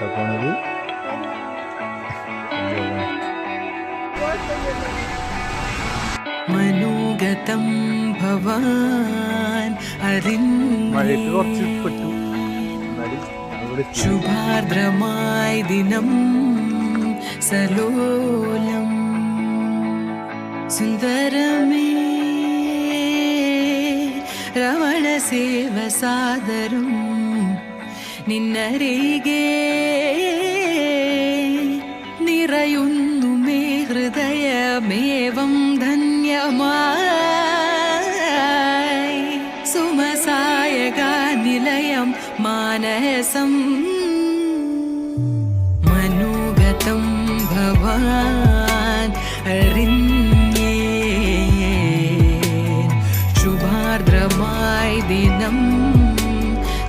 കേട്ടോ പോണത് മനോഗതം ഭവാൻ മഴയത്ത് കുറച്ച് പെട്ടു. ദിനം സലോലം സുന്ദരമേ രമണ സേവ സാദരം നിന്നരികെ നിറയുന്നു മേ ഹൃദയമേവം ധന്യമായി. സുമസായക നിലയം മാനസം. മനോഗതം ഭവാൻ അറിഞ്ഞേ ശുഭാർദ്രമായി ദിനം